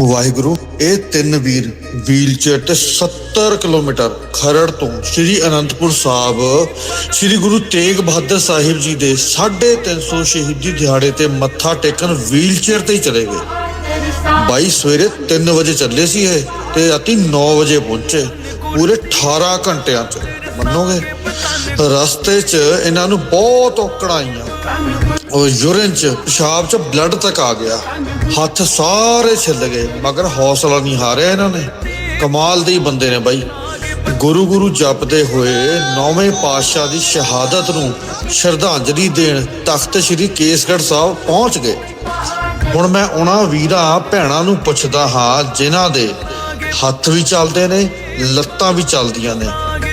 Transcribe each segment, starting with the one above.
ਵਾਹਿਗੁਰੂ, ਇਹ ਤਿੰਨ ਵੀਰ ਵੀਲਚੇਅਰ ਤੇ 70 ਕਿਲੋਮੀਟਰ ਖਰੜ ਤੋਂ ਸ੍ਰੀ ਅਨੰਦਪੁਰ ਸਾਹਿਬ, ਸ੍ਰੀ ਗੁਰੂ ਤੇਗ ਬਹਾਦਰ ਸਾਹਿਬ ਜੀ ਦੇ 350 ਸ਼ਹੀਦੀ ਦਿਹਾੜੇ ਤੇ ਮੱਥਾ ਟੇਕਣ ਵੀਲਚੇਅਰ ਤੇ ਹੀ ਚਲੇ ਗਏ। ਬਾਈ ਸਵੇਰੇ 3 ਵਜੇ ਚੱਲੇ ਸੀ ਇਹ ਤੇ ਰਾਤੀ 9 ਵਜੇ ਪਹੁੰਚੇ। ਪੂਰੇ 18 ਘੰਟਿਆਂ ਚ ਮੰਨੋਗੇ? ਰਸਤੇ 'ਚ ਇਹਨਾਂ ਨੂੰ ਬਹੁਤ ਔਕੜਾਂ ਆਈਆਂ। ਉਹ ਯੂਰਿਨ ਚ, ਪਿਸ਼ਾਬ ਚ ਬਲੱਡ ਤੱਕ ਆ ਗਿਆ। ਹੱਥ ਸਾਰੇ ਛਿੱਲ ਗਏ, ਮਗਰ ਹੌਸਲਾ ਨਹੀਂ ਹਾਰਿਆ ਇਹਨਾਂ ਨੇ। ਕਮਾਲ ਦੇ ਬੰਦੇ ਨੇ ਬਾਈ। ਗੁਰੂ ਗੁਰੂ ਜਪਦੇ ਹੋਏ ਨੌਵੇਂ ਪਾਤਸ਼ਾਹ ਦੀ ਸ਼ਹਾਦਤ ਨੂੰ ਸ਼ਰਧਾਂਜਲੀ ਦੇਣ ਤਖਤ ਸ੍ਰੀ ਕੇਸਗੜ੍ਹ ਸਾਹਿਬ ਪਹੁੰਚ ਗਏ। ਹੁਣ ਮੈਂ ਉਹਨਾਂ ਵੀਰਾਂ, ਭੈਣਾਂ ਨੂੰ ਪੁੱਛਦਾ ਹਾਂ, ਜਿਨ੍ਹਾਂ ਦੇ ਹੱਥ ਵੀ ਚੱਲਦੇ ਨੇ, ਲੱਤਾਂ ਵੀ ਚੱਲਦੀਆਂ ਨੇ।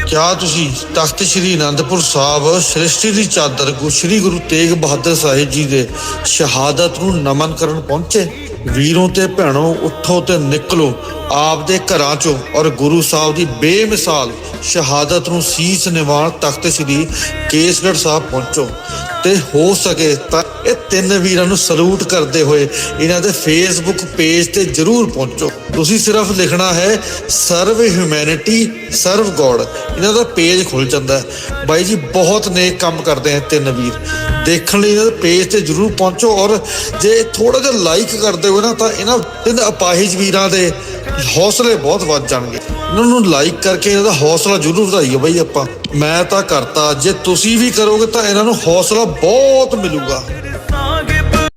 ਕਿਆ ਤੁਸੀਂ ਤਖਤ ਸ੍ਰੀ ਅਨੰਦਪੁਰ ਸਾਹਿਬ ਸ੍ਰਿਸ਼ਟੀ ਦੀ ਚਾਦਰ ਗੁਰੂ ਸ੍ਰੀ ਗੁਰੂ ਤੇਗ ਬਹਾਦਰ ਸਾਹਿਬ ਜੀ ਦੇ ਸ਼ਹਾਦਤ ਨੂੰ ਨਮਨ ਕਰਨ ਪਹੁੰਚੇ? ਵੀਰੋਂ ਤੇ ਭੈਣੋ ਉੱਠੋ ਤੇ ਨਿਕਲੋ ਆਪ ਦੇ ਘਰਾਂ ਚੋਂ ਔਰ ਗੁਰੂ ਸਾਹਿਬ ਦੀ ਬੇਮਿਸਾਲ ਸ਼ਹਾਦਤ ਨੂੰ ਸੀਸ ਨਿਵਾਣ ਤਖਤ ਸ੍ਰੀ ਕੇਸਗੜ੍ਹ ਸਾਹਿਬ ਪਹੁੰਚੋ। ਤੇ ਹੋ ਸਕੇ ਤਾਂ ਇਹ ਤਿੰਨ ਵੀਰਾਂ ਨੂੰ ਸਲੂਟ ਕਰਦੇ ਹੋਏ ਇਹਨਾਂ ਦੇ ਫੇਸਬੁੱਕ ਪੇਜ ਤੇ ਜਰੂਰ ਪਹੁੰਚੋ। ਤੁਸੀਂ ਸਿਰਫ ਲਿਖਣਾ ਹੈ, ਸਰਵ ਹਿਊਮੈਨਿਟੀ ਸਰਵ ਗੋਡ। ਇਹਨਾਂ ਦਾ ਪੇਜ ਖੁੱਲ ਜਾਂਦਾ ਹੈ। ਬਾਈ ਜੀ, ਬਹੁਤ ਨੇਕ ਕੰਮ ਕਰਦੇ ਆ ਤਿੰਨ ਵੀਰ। ਦੇਖਣ ਲਈ ਇਹਨਾਂ ਦੇ ਪੇਜ ਤੇ ਜਰੂਰ ਪਹੁੰਚੋ ਔਰ ਜੇ ਥੋੜਾ ਜਿਹਾ ਲਾਈਕ ਕਰਦੇ ਹੋ ਨਾ ਤਾਂ ਇਹਨਾਂ ਤਿੰਨ ਅਪਾਹਿਜ ਵੀਰਾਂ ਦੇ ਹੌਸਲੇ ਬਹੁਤ ਵੱਧ ਜਾਣਗੇ। ਇਹਨਾਂ ਨੂੰ ਲਾਈਕ ਕਰਕੇ ਇਹਨਾਂ ਦਾ ਹੌਸਲਾ ਜਰੂਰ ਵਧਾਈਏ ਬਾਈ ਆਪਾਂ। ਮੈਂ ਤਾਂ ਕਰਤਾ। ਜੇ ਤੁਸੀਂ ਵੀ ਕਰੋਗੇ ਤਾਂ ਇਹਨਾਂ ਨੂੰ ਹੌਸਲਾ ਬਹੁਤ ਮਿਲੂਗਾ।